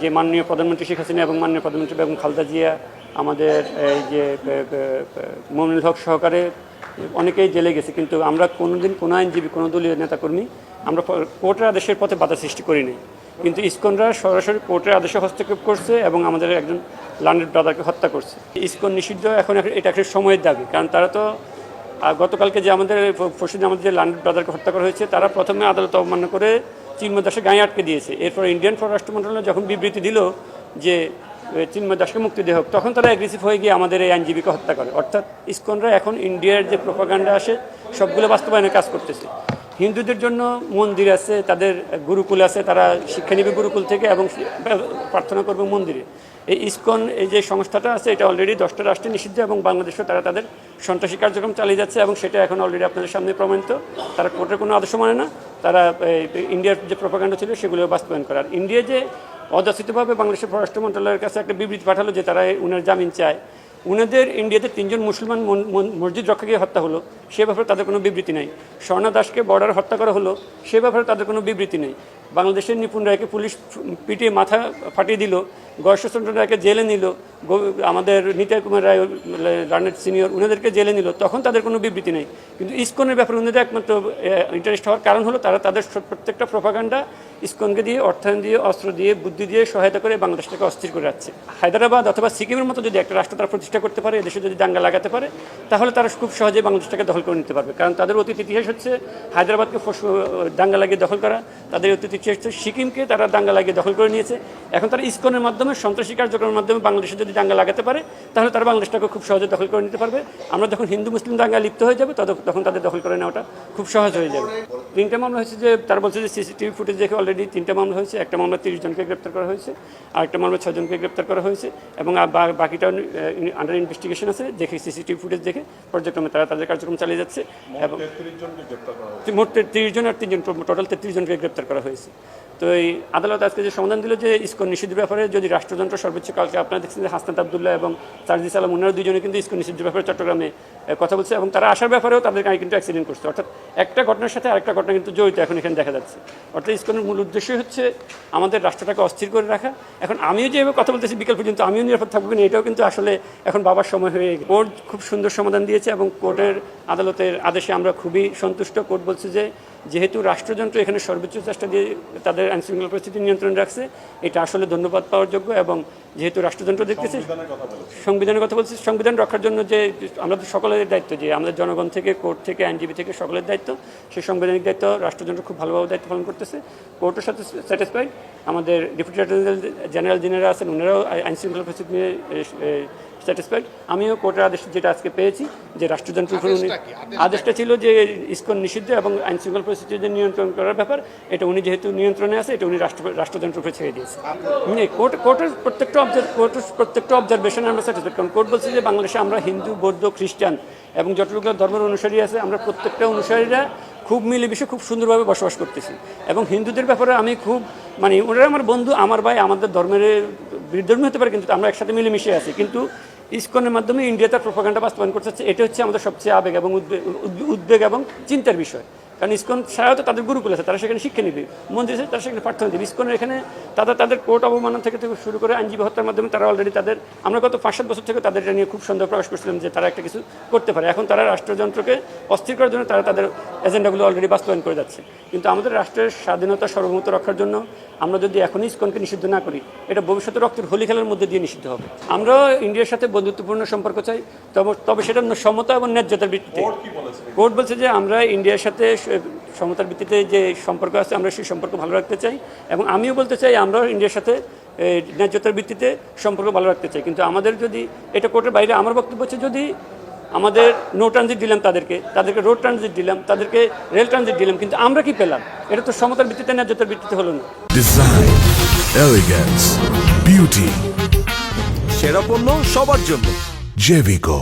যে মাননীয় প্রধানমন্ত্রী শেখ হাসিনা এবং মাননীয় প্রধানমন্ত্রী বেগম খালদা জিয়া, আমাদের এই যে মমিনুল হক সহকারে অনেকেই জেলে গেছে, কিন্তু আমরা কোনোদিন কোনো আইনজীবী, কোনো দলীয় নেতাকর্মী আমরা কোর্টের আদেশের পথে বাধা সৃষ্টি করিনি কিন্তু ইসকনরা সরাসরি কোর্টের আদেশে হস্তক্ষেপ করছে এবং আমাদের একজন লান্ডেড ব্রাদারকে হত্যা করছে। ইসকন নিষিদ্ধ, এখন এটা একটা সময়ের দাবি, কারণ তারা তো গতকালকে যে আমাদের পরশুদিন আমাদের যে লান্ডেড ব্রাদারকে হত্যা করা হয়েছে, তারা প্রথমে আদালত অবমাননা করে চিন্ময় দাসের গায়ে আটকে দিয়েছে। এরপর ইন্ডিয়ান পররাষ্ট্র মন্ত্রণালয় যখন বিবৃতি দিল যে চিন্ময় দাসকে মুক্তি দেওয়া হোক, তখন তারা অ্যাগ্রেসিভ হয়ে গিয়ে আমাদের এই আইনজীবীকে হত্যা করে। অর্থাৎ ইস্কনরা এখন ইন্ডিয়ার যে প্রোপাগান্ডা আসে, সবগুলো বাস্তবায়নে কাজ করতেছে। হিন্দুদের জন্য মন্দির আছে, তাদের গুরুকুল আছে, তারা শিক্ষা নিবে গুরুকুল থেকে এবং প্রার্থনা করবে মন্দিরে। এই ইসকন, এই যে সংস্থাটা আছে, এটা অলরেডি দশটা রাষ্ট্রে নিষিদ্ধ এবং বাংলাদেশেও তারা তাদের সন্ত্রাসী কার্যক্রম চালিয়ে যাচ্ছে এবং সেটা এখন অলরেডি আপনাদের সামনে প্রমাণিত। তারা কোর্টের কোনো আদর্শ মানে না। তারা ইন্ডিয়ার যে প্রপাকাণ্ড ছিল সেগুলো বাস্তবায়ন করার ইন্ডিয়া যে অযাচিতভাবে বাংলাদেশের পররাষ্ট্র মন্ত্রণালয়ের কাছে একটা বিবৃতি পাঠালো যে তারা উনার জামিন চায়। উনাদের ইন্ডিয়াতে তিনজন মুসলমান মন- মন- মসজিদ রক্ষাকে হত্যা হলো, সে ব্যাপারে তাদের কোনো বিবৃতি নেই। স্বর্ণা দাসকে বর্ডার হত্যা করা হলো, সে ব্যাপারে তাদের কোনো বিবৃতি নেই। বাংলাদেশের নিপুণ রায়কে পুলিশ পিটিয়ে মাথা ফাটিয়ে দিল গর্ষচন্দ্র রায়কে জেলে নিল আমাদের নিতাই কুমার রায়, রানের সিনিয়র, উনাদেরকে জেলে নিল, তখন তাদের কোনো বিবৃতি নেই। কিন্তু ইসকনের ব্যাপারে উনাদের একমাত্র ইন্টারেস্ট হওয়ার কারণ হলো তারা তাদের প্রত্যেকটা প্রপাগান্ডা ইসকনকে দিয়ে, অর্থায়ন দিয়ে, অস্ত্র দিয়ে, বুদ্ধি দিয়ে সহায়তা করে বাংলাদেশটাকে অস্থির করে যাচ্ছে হায়দ্রাবাদ অথবা সিকিমের মতো যদি একটা রাষ্ট্র তারা প্রতিষ্ঠা করতে পারে, এদেশে যদি দাঙ্গা লাগাতে পারে, তাহলে তারা খুব সহজে বাংলাদেশটাকে দখল করে নিতে পারবে। কারণ তাদের অতীত ইতিহাস হচ্ছে হায়দ্রাবাদকে দাঙ্গা লাগিয়ে দখল করা, তাদের অতীত চেষ্টা সিকিমকে তারা দাঙ্গা লাগিয়ে দখল করে নিয়েছে। এখন তারা ইস্কনের মাধ্যমে, সন্ত্রাসী কার্যক্রমের মাধ্যমে বাংলাদেশে যদি দাঙ্গা লাগাতে পারে, তাহলে তারা বাংলাদেশটাকে খুব সহজে দখল করে নিতে পারবে। আমরা যখন হিন্দু, মুসলিম দাঙ্গা লিপ্ত হয়ে যাবে তখন তাদের দখল করে নেওয়াটা খুব সহজ হয়ে যাবে। তিনটা মামলা হয়েছে যে তার বলছে যে সিসিটিভি ফুটেজ দেখে অলরেডি তিনটা মামলা হয়েছে। একটা মামলা তিরিশ জনকে গ্রেপ্তার করা হয়েছে আর একটা মামলা ছজনকে গ্রেপ্তার করা হয়েছে এবং আর বাকিটা আন্ডার ইনভেস্টিগেশন আছে দেখে সিসিটিভি ফুটেজ দেখে পর্যায়ক্রমে তারা তাদের কার্যক্রম চালিয়ে যাচ্ছে। এবং মোট তিরিশ জন আর তিনজন টোটাল তেত্রিশ জনকে গ্রেপ্তার করা হয়েছে। তো এই আদালত আজকে যে সমাধান দিল যে ইসকন নিষিদ্ধের ব্যাপারে, যদি রাষ্ট্রযন্ত্র সর্বোচ্চ কালকে আপনারা দেখছেন যে হাসনাত আবদুল্লাহ এবং সার্জিস আলম ওনারা দুজনে কিন্তু ইসকন নিষিদ্ধের ব্যাপারে চট্টগ্রামে কথা বলছে এবং তারা আসার ব্যাপারেও তাদের গাড়ি কিন্তু অ্যাক্সিডেন্ট করছে। অর্থাৎ একটা ঘটনার সাথে আরেকটা ঘটনা কিন্তু জড়িত এখন এখানে দেখা যাচ্ছে। অর্থাৎ ইসকনের মূল উদ্দেশ্যই হচ্ছে আমাদের রাষ্ট্রটাকে অস্থির করে রাখা। এখন আমিও যেভাবে কথা বলতেছি বিকেল পর্যন্ত আমিও নিরাপদ থাকব কিনা এটাও কিন্তু আসলে এখন বাবার সময় হয়ে কোর্ট খুব সুন্দর সমাধান দিয়েছে এবং কোর্টের আদালতের আদেশে আমরা খুবই সন্তুষ্ট। কোর্ট বলছে যে যেহেতু রাষ্ট্রযন্ত্র এখানে সর্বোচ্চ চেষ্টা দিয়ে তাদের আইনশৃঙ্খলা পরিস্থিতি নিয়ন্ত্রণ রাখছে এটা আসলে ধন্যবাদ পাওয়ার যোগ্য এবং যেহেতু রাষ্ট্রযন্ত্র দেখতেছে সংবিধানের কথা বলছি। সংবিধান রক্ষার জন্য যে আমাদের সকলের দায়িত্ব যে আমাদের জনগণ থেকে কোর্ট থেকে আইনজীবী থেকে সকলের দায়িত্ব সেই সাংবিধানিক দায়িত্ব রাষ্ট্রযন্ত্র খুব ভালোভাবে দায়িত্ব পালন করতেছে। কোর্টের সাথে স্যাটিসফাইড আমাদের ডেপুটি জেনারেল জেনারেল যিনারা আছেন ওনারাও আইন শৃঙ্খলা পরিস্থিতি নিয়ে স্যাটিসফাইড আমিও কোর্টের আদেশ যেটা আজকে পেয়েছি যে উনি আদেশটা ছিল যে ইসকন নিষিদ্ধ এবং আইন যে নিয়ন্ত্রণ করার ব্যাপার এটা উনি যেহেতু নিয়ন্ত্রণে আছে এটা উনি রাষ্ট্র রাষ্ট্রযন্ত্রের উপরে ছেড়ে দিয়েছে। কোর্ট কোর্টের প্রত্যেকটা অবজার্ভ কোর্টের প্রত্যেকটা অবজারভেশন আমরা স্যাটিসফাইড কারণ কোর্ট বলছে যে বাংলাদেশে আমরা হিন্দু বৌদ্ধ খ্রিস্টান এবং যতটুকু ধর্মের অনুসারী আছে আমরা প্রত্যেকটা অনুসারীরা খুব মিলেমিশে খুব সুন্দরভাবে বসবাস করতেছি। এবং হিন্দুদের ব্যাপারে আমি খুব মানে ওনারা আমার বন্ধু আমার ভাই আমাদের ধর্মের বিধর্মী হতে পারে কিন্তু আমরা একসাথে মিলেমিশে আছি। কিন্তু ইসকনের মাধ্যমে ইন্ডিয়া তার প্রোপাগান্ডা বাস্তবায়ন করতে চাচ্ছে এটা হচ্ছে আমাদের সবচেয়ে আবেগ এবং উদ্বে- উদ্বে- উদ্বেগ এবং চিন্তার বিষয়। কারণ ইস্কন ছাড়াও তো তাদের গুরুকুল আছে, তারা সেখানে শিক্ষা নিবে। মন্দির আছে, তারা সেখানে প্রার্থনা দেবে। ইস্কনের এখানে তারা তাদের কোর্ট অবমাননা থেকে থেকে শুরু করে আইনজীবী হত্যার মাধ্যমে তারা অলরেডি তাদের আমরা গত পাঁচ সাত বছর থেকে তাদের এটা নিয়ে খুব সন্দেহ প্রকাশ করছিলাম যে তারা একটা কিছু করতে পারে। এখন তারা রাষ্ট্রযন্ত্রকে অস্থির করার জন্য তারা তাদের এজেন্ডাগুলো অলরেডি বাস্তবায়ন করে যাচ্ছে। কিন্তু আমাদের রাষ্ট্রের স্বাধীনতা সার্বভৌমত্ব রক্ষার জন্য আমরা যদি এখনই ইসকনকে নিষিদ্ধ না করি এটা ভবিষ্যতে রক্তের হোলি খেলার মধ্যে দিয়ে নিষিদ্ধ হবে। আমরা ইন্ডিয়ার সাথে বন্ধুত্বপূর্ণ সম্পর্ক চাই তবে তবে সেটা সমতা এবং ন্যায্যতার ভিত্তিতে। কোর্ট বলছে? যে আমরা ইন্ডিয়ার সাথে সমতার ভিত্তিতে যে সম্পর্ক আছে আমরা সেই সম্পর্ক ভালো রাখতে চাই এবং আমিও বলতে চাই আমরাও ইন্ডিয়ার সাথে ন্যায্যতার ভিত্তিতে সম্পর্ক ভালো রাখতে চাই। কিন্তু আমাদের যদি এটা কোর্টের বাইরে আমার বক্তব্য হচ্ছে যদি আমাদের নো ট্রানজিট দিলাম তাদেরকে তাদেরকে রোড ট্রানজিট দিলাম তাদেরকে রেল ট্রানজিট দিলাম কিন্তু আমরা কি পেলাম? এটা তো সমতার ভিত্তিতে ন্যায্যতার ভিত্তিতে হলো না। Beauty, সেরা পণ্য সবার জন্য। Jevico.